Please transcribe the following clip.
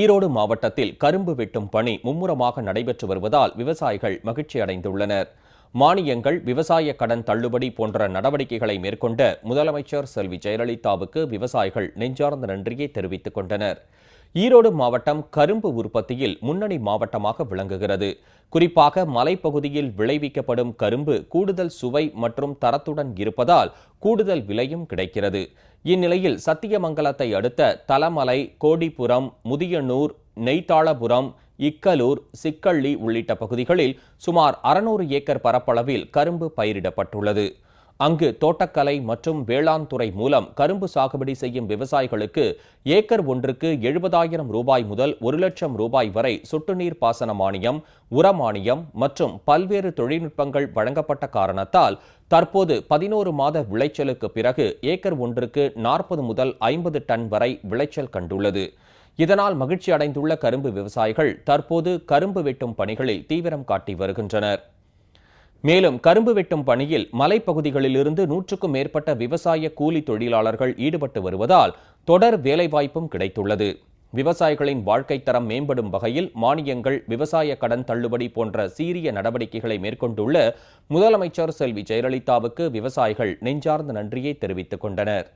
ஈரோடு மாவட்டத்தில் கரும்பு வெட்டும் பணி மும்முரமாக நடைபெற்று வருவதால் விவசாயிகள் மகிழ்ச்சி அடைந்துள்ளனர். மானியங்கள் விவசாய கடன் தள்ளுபடி போன்ற நடவடிக்கைகளை மேற்கொண்ட முதலமைச்சர் செல்வி ஜெயலலிதாவுக்கு விவசாயிகள் நெஞ்சார்ந்த நன்றியை தெரிவித்துக் கொண்டனர். ஈரோடு மாவட்டம் கரும்பு உற்பத்தியில் முன்னணி மாவட்டமாக விளங்குகிறது. குறிப்பாக மலைப்பகுதியில் விளைவிக்கப்படும் கரும்பு கூடுதல் சுவை மற்றும் தரத்துடன் இருப்பதால் கூடுதல் விலையும் கிடைக்கிறது. இந்நிலையில் சத்தியமங்கலத்தை அடுத்த தலமலை கோடிபுரம் முதியனூர் நெய்தாளபுரம் இக்கலூர் சிக்கள்ளி உள்ளிட்ட பகுதிகளில் சுமார் அறுநூறு ஏக்கர் பரப்பளவில் கரும்பு பயிரிடப்பட்டுள்ளது. அங்கு தோட்டக்கலை மற்றும் வேளாண் துறை மூலம் கரும்பு சாகுபடி செய்யும் விவசாயிகளுக்கு ஏக்கர் ஒன்றுக்கு எழுபதாயிரம் ரூபாய் முதல் ஒரு லட்சம் ரூபாய் வரை சொட்டுநீர் பாசன மானியம் உர மானியம் மற்றும் பல்வேறு தொழில்நுட்பங்கள் வழங்கப்பட்ட காரணத்தால் தற்போது பதினோரு மாத விளைச்சலுக்கு பிறகு ஏக்கர் ஒன்றுக்கு நாற்பது முதல் ஐம்பது டன் வரை விளைச்சல் கண்டுள்ளது. இதனால் மகிழ்ச்சி அடைந்துள்ள கரும்பு விவசாயிகள் தற்போது கரும்பு வெட்டும் பணிகளில் தீவிரம் காட்டி வருகின்றனர். மேலும் கரும்பு வெட்டும் பணியில் மலைப்பகுதிகளிலிருந்து நூற்றுக்கும் மேற்பட்ட விவசாய கூலி தொழிலாளர்கள் ஈடுபட்டு வருவதால் தொடர் வேலைவாய்ப்பும் கிடைத்துள்ளது. விவசாயிகளின் வாழ்க்கை தரம் மேம்படும் வகையில் மானியங்கள் விவசாய கடன் தள்ளுபடி போன்ற சீரிய நடவடிக்கைகளை மேற்கொண்டுள்ள முதலமைச்சர் செல்வி ஜெயலலிதாவுக்கு விவசாயிகள் நெஞ்சார்ந்த நன்றியை தெரிவித்துக் கொண்டனர்.